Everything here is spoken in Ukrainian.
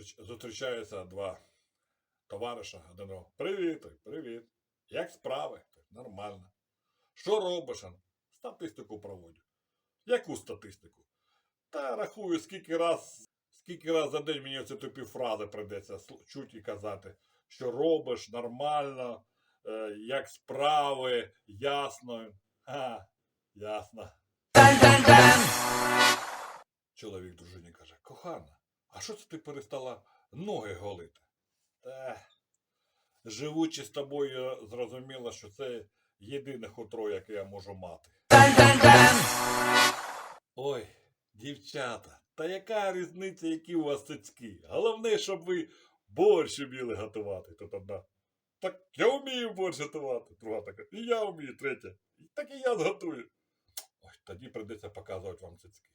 Зустріч- Зустрічаються два товариша. Один привіт, привіт. Як справи? Нормально. Що робиш? Статистику проводю. Яку статистику? Та рахую, скільки раз, скільки раз за день мені ці тупі фрази прийдеться чуть і казати, що робиш нормально, е, як справи, ясно. Ха, ясно. Чоловік дружині каже: кохана, а що це ти перестала ноги голити? Та, живучи з тобою, зрозуміла, що це єдине хутро, яке я можу мати. Ой, дівчата, та яка різниця, які у вас цицьки? Головне, щоб ви борщ вміли готувати. Тут одна. Так я вмію борщ готувати. Друга така, і я вмію, третя. Так і я зготую. Ой, тоді прийдеться показувати вам цицьки.